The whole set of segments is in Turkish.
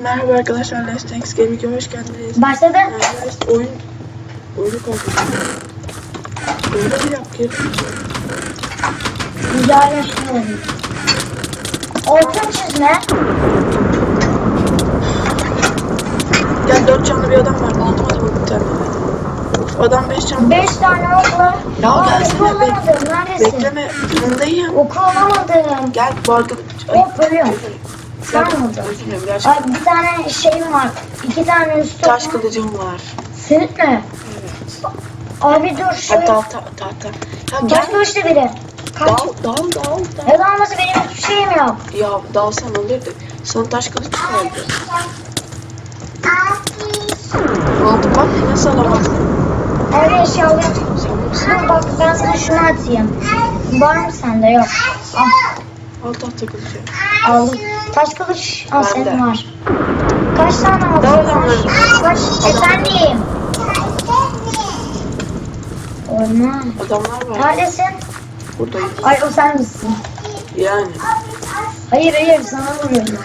Merhaba arkadaşlar, Let's Tanks Gaming'e hoş geldiniz. Başladı. Oyun... Oyunu kontrol Oyunu bir yap geri. Müdahale şunu Orta çizme. Gel dört canlı bir adam var. Aldım adamı bir tane. Adam beş canlı. Beş tane var. Ya gelsene, alamadım. Neredesin? Bekleme, yanındayım. Oku alamadım. Gel bu arada... Hop, ölüyorum. Sen mi gerçekten. Ay bir tane şeyim var. İki tane üstü Taş kılıcım var. Senin mi? Evet. Abi dur şu. Dal, dal, dal. Ya gel. kılıçlı biri. Kaç. Dal, dal, dal, dal. Ne dalması benim hiçbir şeyim yok. Ya dalsan olurdu. Sana taş kılıç çıkardı. Aldım bak nasıl alamazsın? Evet eşyalı. Sen bak ben sana şunu atayım. Var mı sende? Yok. Al. Al tahta kılıcı. Aldım. Taş kılıç al senin var. Kaç tane aldın? Daha adamlar. Kaç? Efendiyim. Olmaz. Adamlar var. Neredesin? Buradayım. Ay o sen misin? Yani. Hayır hayır sana vuruyorum.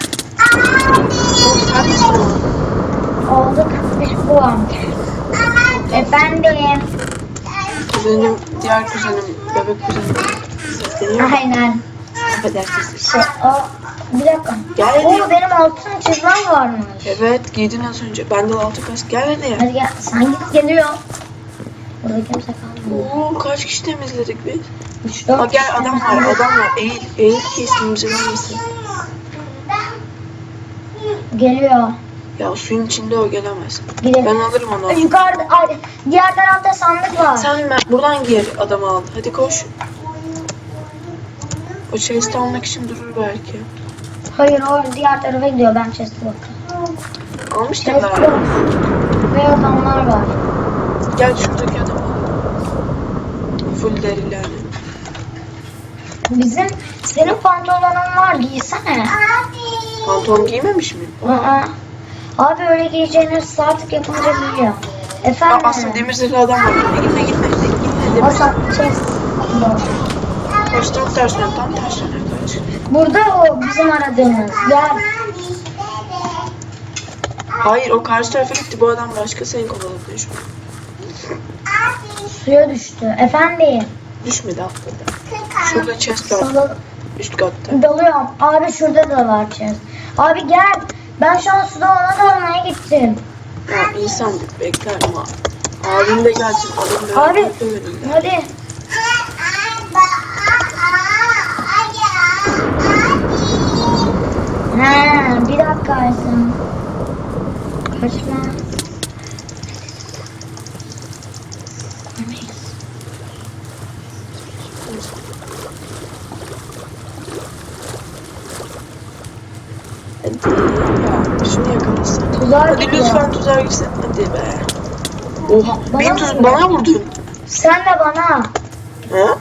Oldu 41 puan. Efendim. Kuzenim, diğer kuzenim, bebek kuzenim. Sesleniyor? Aynen. Affedersiniz. Şey, o, bir dakika. Gel hadi. Oo benim altın çizmem varmış. Evet giydin az önce. Ben de altı kask. Gel hadi ya. Hadi gel sen git geliyor. Burada kimse kalmıyor. Oo kaç kişi temizledik biz? 3 4 Bak gel adam var adam var. Eğil. Eğil ki ismimizi vermesin. Geliyor. Ya suyun içinde o gelemez. Gidelim. Ben alırım onu. Yukarıda, ay, diğer tarafta sandık var. Sen ben buradan gir adamı al. Hadi koş. O chest'i almak için durur belki. Hayır o diğer tarafa gidiyor. Ben chest'e bakıyorum. Almıştır Chest yok. Ve adamlar var. Gel şuradaki adamı al. Full derilerle. Bizim senin pantolonun var giysene. Pantolon giymemiş mi? Aa. Abi öyle giyeceğini saatlik yapınca giyiyor. Aa, Efendim. aslında demir zırhlı adam var. Gitme gitme gitme. Gitme demir. Aslan chest. Boş. Kaç tam tersine kaç. Burada o bizim aradığımız. Gel. Hayır o karşı tarafa gitti. Bu adam başka seni kovaladı. Düşme. Suya düştü. Efendim. Düşmedi atladı. Şurada chest var. Sana Üst katta. dalıyorum. Abi şurada da var chest. Abi gel. Ben şu an suda ona dalmaya gittim. Ya insan bekler ama. Abim de gelsin. Abim de Abi. Hadi. Ha, bir dakika Aysun. Kaçma. Yakalasın. Tuzağa Hadi gidiyor. lütfen tuzağa girsin. Hadi be. Oha. Bana Beni mı tuz vuruyor? bana vurdun. Sen de bana. Ha?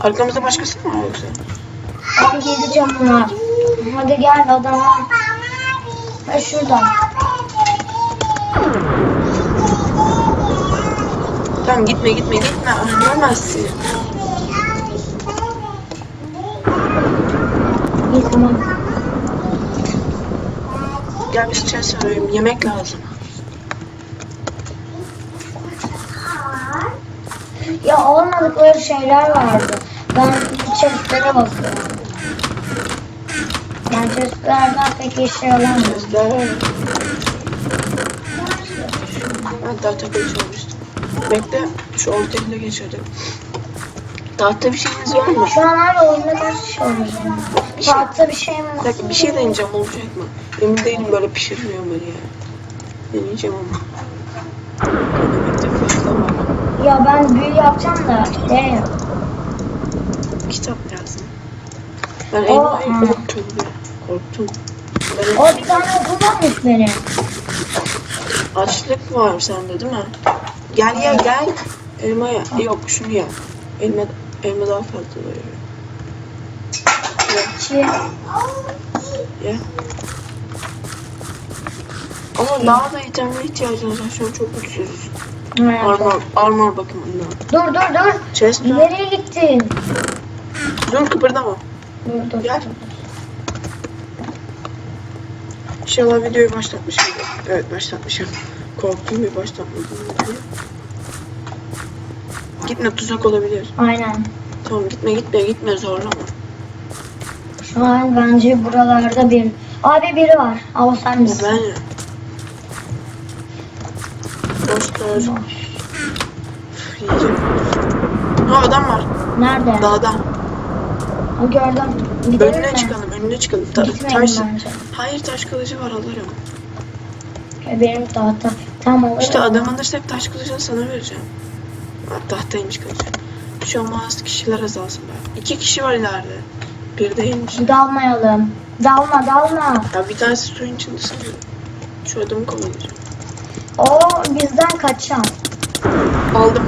Arkamızda başkası mı var yoksa? Abi gideceğim bunlar. Hadi gel adama. Ha şurada. Tamam gitme gitme gitme. Öldüremezsin. İyi tamam. Gel biz çay sarayım. Yemek lazım. Ya olmadıkları şeyler vardı. Ben chestlere bakıyorum. Yani chestlerden pek işe yaramıyor. Sesler. Ben tahta almıştım. Bekle. Şu ortayla geçelim. Tahta bir şeyiniz var mı? Şu an hala oyunda kaç kişi oynuyor? Bir şey- Tahta bir şey mi? Bir dakika bir şey deneyeceğim olacak mı? Emin değilim böyle pişirmiyor beni ya. Deneyeceğim ama. Ya ben büyü yapacağım da ne? Kitap lazım. Ben O- elmayı korktum ya. Korktum. Ben O bir tane okul varmış benim. açlık var sende değil mi? Gel ya gel. Elma ye. Yok şunu ye. Elma, elma daha fazla. Ye, Çiğ. ye. Ama daha da itemine ihtiyacımız var. Şu an çok güçsüzüz. Armor, armor bakımından. Dur dur dur. Chest. Nereye gittin? Dur kıpırdama. Dur dur. Gel. İnşallah videoyu başlatmışım. Evet başlatmışım. Korktum bir başlatmadım. Gitme tuzak olabilir. Aynen. Tamam gitme gitme gitme zorlama. Şu an bence buralarda bir... Abi biri var. Ama sen misin? ben ya. Boş ver. Boş. Üf, Yiyeceğim. Ha adam var. Nerede? Dağda. Ha, gördüm. Gidelim Önüne mi? çıkalım önüne çıkalım. Ta- Gitmeyelim taş. bence. Hayır taş kılıcı var alırım. Benim tahta. Tamam alırım. İşte adam alırsa hep taş kılıcını sana vereceğim. Ha, tahtaymış kılıcı. Şu an bazı kişiler azalsın ben. İki kişi var ileride. Bir değilmiş. Dalmayalım. Dalma dalma. Ya bir tanesi suyun içinde sanırım. Şu adamı kovalayacağım. O bizden kaçan. Aldım.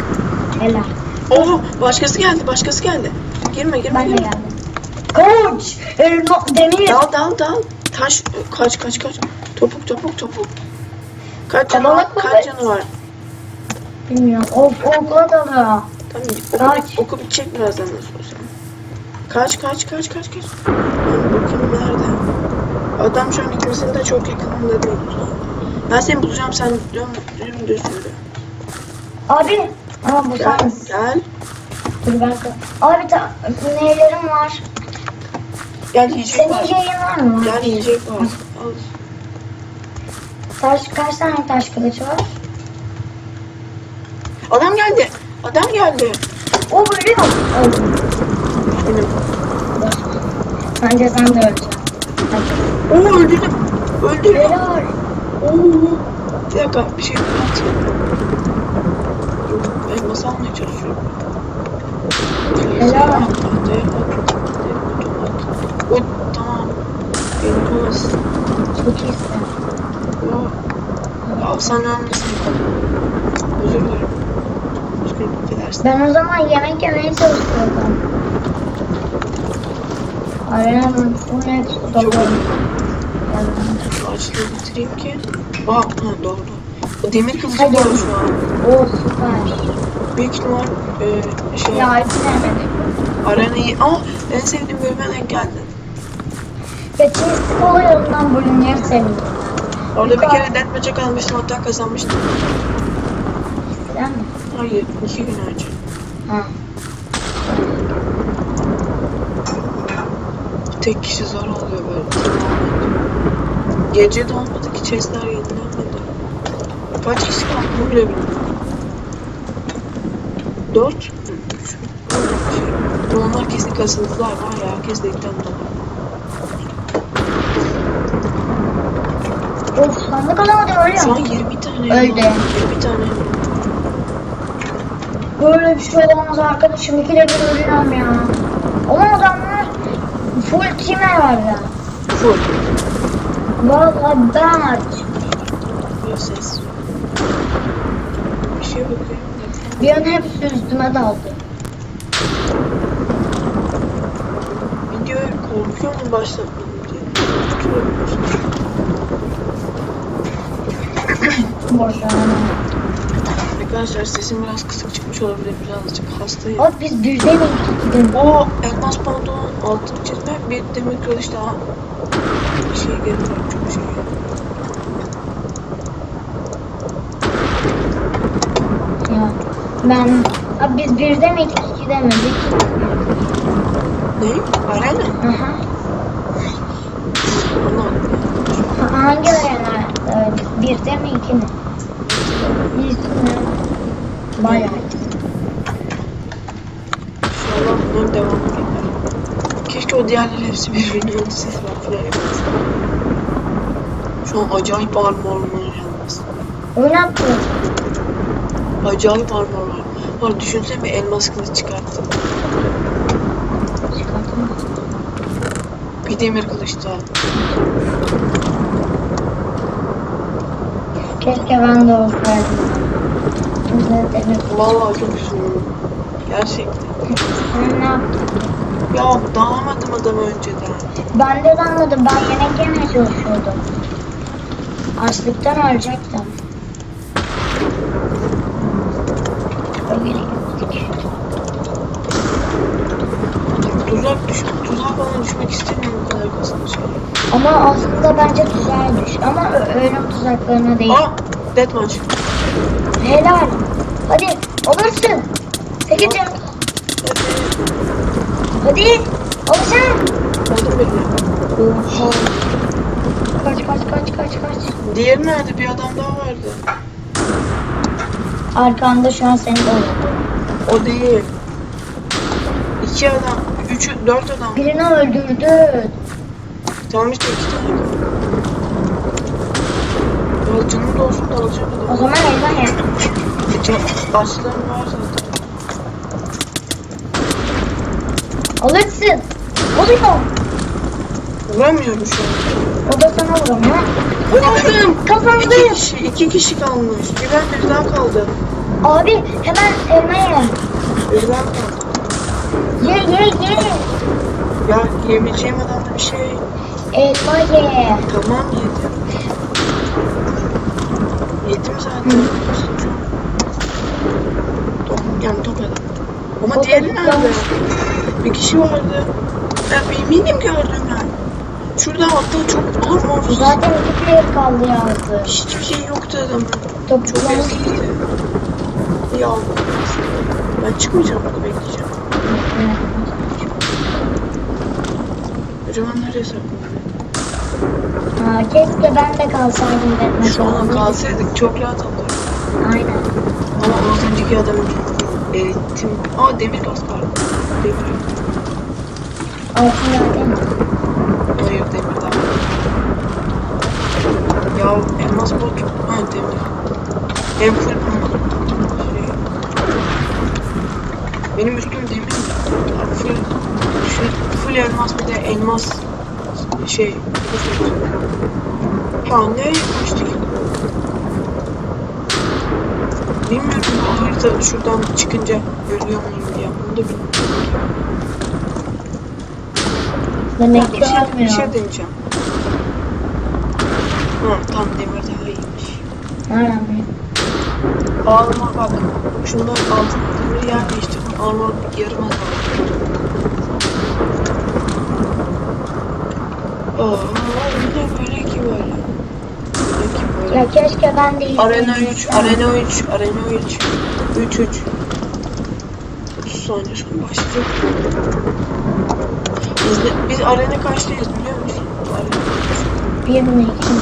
Helal. Oo başkası geldi başkası geldi. Girme girme Ben de girme. geldim. Koç. Elma, demir. Dal dal dal. Taş kaç kaç kaç. Topuk topuk topuk. Kaç canı var? Kaç canı var? Bilmiyorum. Of okla dalıyor. Tamam oku, oku bitecek birazdan nasıl olsa. Kaç kaç kaç kaç kaç. Bakayım nerede? Adam şu an ikimizin de çok yakınında değil. Ben seni bulacağım sen dön dön düz yürü. Abi. Ama bu Gel sensin. gel. Abi ta, neylerim var? Gel yiyecek Senin var. yayın var mı? Gel yiyecek var. Al. Taş, kaç tane taş kılıç var? Adam geldi. Adam geldi. O ölüyor. Öldüm. Benim. Bence sen de öleceksin. Oo öldürdüm. Öldürdüm. Helal. Oo. Bir dakika bir şey yapacağım. Ben nasıl almaya çalışıyorum? Helal. Tahtaya bak. O tamam. Olmaz. Çok iyisin. Yo. Ya sen ölmesin. Özür dilerim. Özgür affedersin. Ben o zaman yemek yemeye çalışıyordum. Dolu. Çok Evet. Ağaçları bitireyim ki. Aa, ha doğru. O demir kılıcı var şu an. O süper. Büyük ihtimal e, şey Ya bitiremedim. arenayı... Aa en sevdiğim bölüme denk geldin. Çinsi kolu yolundan bölümleri seviyorum. Orada bir kere deathmatch'e kalmıştım hatta kazanmıştım. Değil mi? Hayır iki gün önce. Ha. Tek kişi zor oluyor böyle. Gece de olmadı ki chestler yenilenmedi. Kaç kişi kaldı bunu bile bilmiyorum. Dört? Üç. Şey. Onlar kesin kasıntılar var ya. Herkes de ikten dolu. Of sandık alamadım Şu an ölüyorum. 20 tane. Öldü. 20 tane. Böyle bir şey olamaz arkadaşım. İkide bir ölüyorum ya. Ama adamlar full time var ya. Full. Vallahi ben. Bir ses. Bir şey bakıyorum. Bir an hepsi üstüme daldı. Videoyu korkuyor mu başlatmadım diye. Tutuyorum. Arkadaşlar sesim biraz kısık çıkmış olabilir birazcık hastayım. Abi biz birde mi gittik? O elmas pantolon altın çizme bir demir kılıç daha bir şey geliyor çok şey. Ya ben abi biz birde miydik ikide mi? Biz- Ne? Arena? Hı hı. Hangi arena? Birde mi iki mi? Bayağı. İnşallah bunların devamı gelir. Keşke o diğerleri hepsi birbirine var falan yapmasın. Şu an acayip armor var yalnız. Oynattı. Acayip armor var. Var düşünsene bir elmas kılıç. Çıkartma. Bir demir kılıç daha. Keşke ben de olsaydım. Vallahi çok üzüldüm. Gerçekten. Sen ne yaptın? Ya dağılamadım adamı önceden. Ben de anladım. Ben yemek yemeye çalışıyordum. Açlıktan ölecektim. Öyle tuzak düş tuzağa falan düşmek istemiyorum bu kadar kasını şey. Ama aslında bence tuzağa düş. Ama ö- ölüm tuzaklarına değil. Aa! Deathmatch. Helal. Hadi alırsın. Sekiz can. Hadi. Alırsın. Aldım beni. Oha. Kaç kaç kaç kaç kaç. Diğeri nerede? Bir adam daha vardı. Arkanda şu an seni kovalıyor. O değil. İki adam. Üçü, dört adam. Birini öldürdü. Tamam işte iki tane canım da olsun da alacağım O zaman elden ya. Açlığım var zaten. Alırsın. Oluyor. Vuramıyorum şu an. O da sana vuramıyor. Vuramadım. Kazandı. İki kişi, iki kişi kalmış. Bir ben bir daha kaldı. Abi hemen elma ye. Bir daha kaldı. Ye ye ye. Ya yiyebileceğim adamda bir şey. Elma ye. Tamam yedim. Yedim zaten. Top, yani top adam. Ama diğeri nerede? Bir kişi vardı. Ben eminim gördüm ben. Şurada altta çok olur mu? Zaten iki player kaldı yazdı. Hiçbir şey yoktu adamın. Top Çok eskiydi. Ya ben çıkmayacağım burada bekleyeceğim. Acaba nereye? Ha, keşke ben de kalsaydım Batman. Şu an kalsaydık çok rahat alırdık. Aynen. Ama az önceki adamın eğitim... Aa demir gaz var. Demir. Altın zaten. Hayır demir daha. Ya elmas bot. Ha demir. Hem full şey. Benim üstüm demir. Ya Full, full, full elmas bir de elmas şey. Ya ne yapmıştık? Bilmiyorum bu harita şuradan çıkınca ölüyor muyum diye. Bunu da bilmiyorum. Demek Bir ki şey, bir şey deneyeceğim. Ha, tam demir daha iyiymiş. Bileyim? Alma bak. Şundan altın demir yer değiştirdim. Alma yarıma kaldı. Aa, böyle ki böyle? Böyle ki böyle. Ya keşke ben de Arena izleyeyim. 3, Arena 3, Arena 3. 3 3. 30 saniye sonra başlayacak. İzle, biz Arena kaçtayız biliyor musun? Arena. Bir mi iki mi?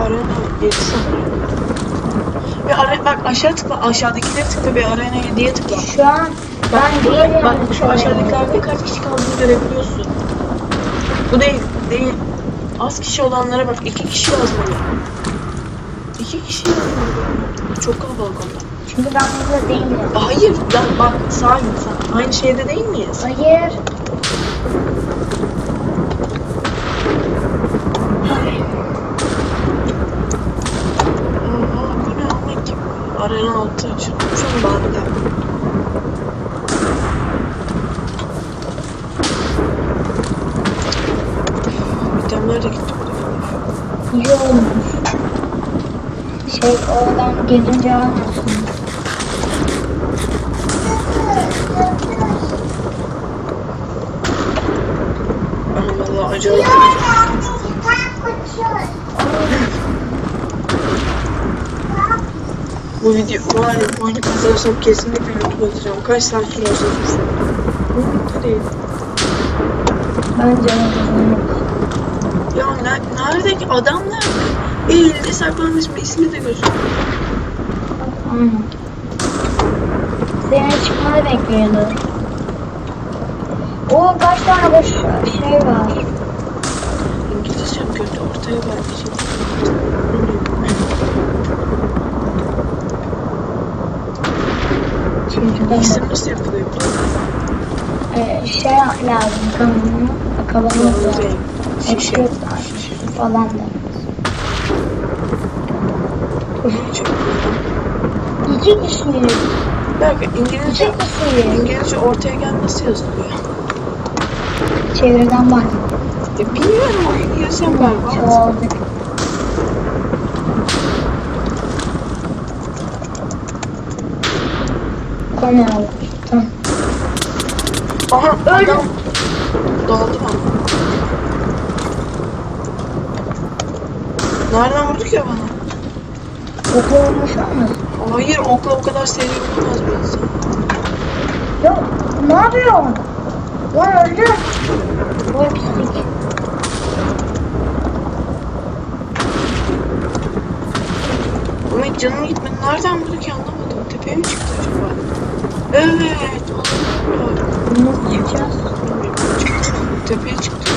Arena 7 sanırım. Ve arena, bak aşağı tıkla, aşağıdakileri tıkla ve Arena 7'ye tıkla. Şu an Bak, ben bir bak şu aşağıdakilerde kaç kişi kaldığını görebiliyorsun. Bu değil, değil. Az kişi olanlara bak, iki kişi yazmalı. İki kişi yazmalı. Çok kalabalık onlar. Çünkü ben burada değilim. Hayır, lan bak sağ insan. Aynı şeyde değil miyiz? Hayır. Aa, bu ne ama ki? Arena 6 açılmış ama bende. İtemler de gitti buraya. İyi olmuş. Şey oradan gelince almasın. Ben valla acayip Bu video var ya bu oyunu kazanırsam kesinlikle YouTube atacağım. Kaç saat sürerse sürsün. Bu değil. Bence Ya ne, nerede ki adam nerede? Eğildi saklanmış bir ismi de gözüküyor. Aynen. Senin çıkmanı bekliyordu. O kaç tane boş şey var. İngilizcem kötü ortaya vermeyeceğim. Çocuklar İsim nasıl yapılıyor ee, şey lazım kanını kavanoz lazım. Şişe. Falan da. İki kişi. Dakika İngilizce. İngilizce ortaya gel nasıl yazılıyor? Çevreden bak. Bilmiyorum İngilizcem galiba. Çoğaldık. Kamera var. Tamam. Aha Öldüm. daldı bana. Nereden vurdu ki bana? Okul olmuş olmasın? Hayır okla bu kadar seri vurulmaz bir insan. Ya ne yapıyorsun? Lan öldü. Vay pislik. Ama hiç canım gitmedi. Nereden vurdu ki anlamadım. Tepeye mi çıktı acaba? Evet. Bunu. Çıktı. Tepeye çıktı.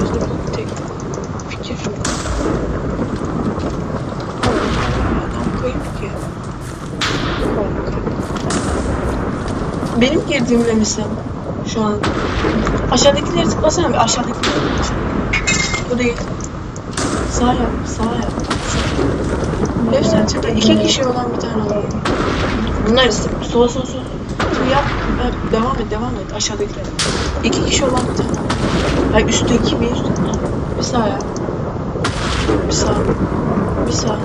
Gözde bir tek fikir yok. Adam kayıp ki. Benim girdiğimde misin? Şu an. Aşağıdakileri tıklasana bir aşağıdakileri. Bu değil. Sağ yap, sağ yap. Hepsi açıkta iki kişi olan bir tane alalım. Bunlar ise sol sol sol. Dur yap. Devam et, devam et aşağıdakiler. İki kişi olan bir tane. Hayır üstte iki, bir. Bir sağ yap. Bir sağ. Bir sağ.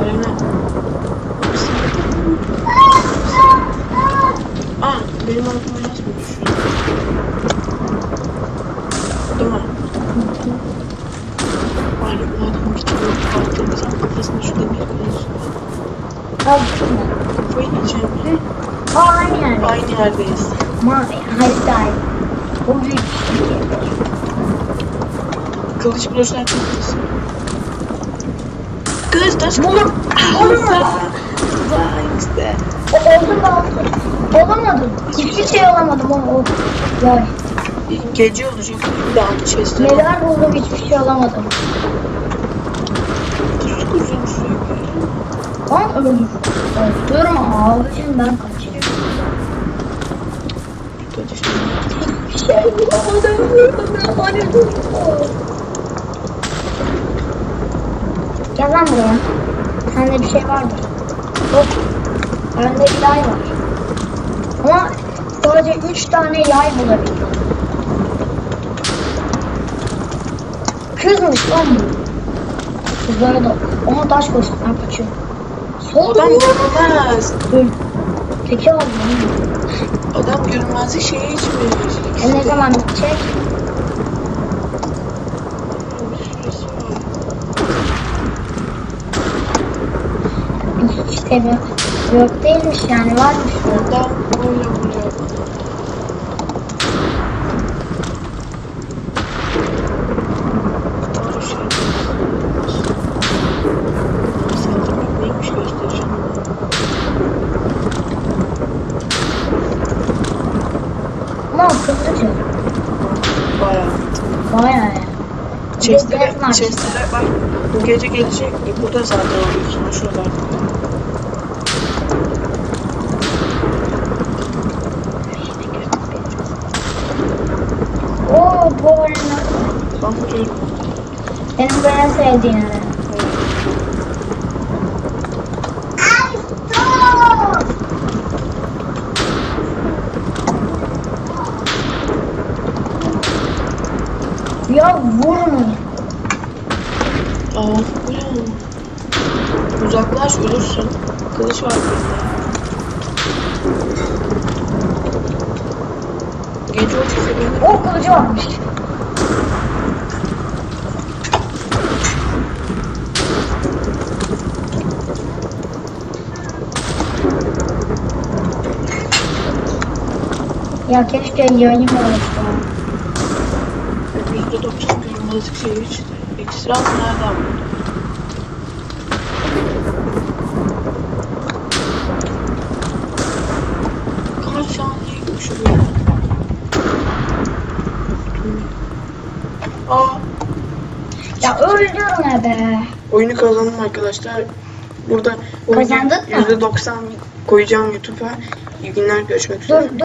Arena. Bir sağ. Bir sağ. Aa, benim aklıma. Değil mi? Var ya bu adamın kitabını baktığımızda kafasına şu demir koyuyorsun. Al. Kafayı yiyeceğim. Aa aynı yerde. Aynı yerdeyiz. Ama hayır hayır. O büyük pislik. Kılıç bulursan kılıçsın. Kılıç taş kılıç. Buldum. Vay işte. O oldu da oldu. Olamadım. Hiçbir şey olamadım. O, o. Vay. Gece olacak. Bir daha chest'e. Neler buldum hiçbir şey olamadım. Kuzu kuzu sürekli. Lan öldüm. Kaçayım. Bir şey bulamadım. Ben dur. Gel lan buraya. Sende bir şey vardır. Yok. Bende bir yay var. Ama sadece üç tane yay bulabildim. Kızmış lan bu. Kızlara da. Ona taş koştum ben kaçıyorum. Adam görünmez. Teki aldım. Adam görünmezlik şeyi içmiş. E ne zaman bitecek? Var. İşte bir yok değilmiş yani varmış. Adam böyle vuruyor bana. Doğru şey. Saldırmak neymiş göstereceğim. Ama akıllıca. Bayağı. Bayağı yani. Bak. Bu gece gelecek. E, Burada zaten oluyorsun. Şuralarda. Oo bu. Ben vuruyorum. Benim de en sevdiğim. Ya vurma. Aa, bu ne? Uzaklaş ölürsün. Kılıç var bende. Gece ultisi benim. O kılıcı varmış. Ya keşke yayın olsa. Doksan görünmezlik şeyi işte. İksir altı nereden buldun? Kaç saniyeymiş bu ya? Aa, Ya öldürme be. oyunu kazandım arkadaşlar. Burada Kazandın mı? yüzde doksan koyacağım YouTube'a. İyi günler görüşmek üzere. Dur dur.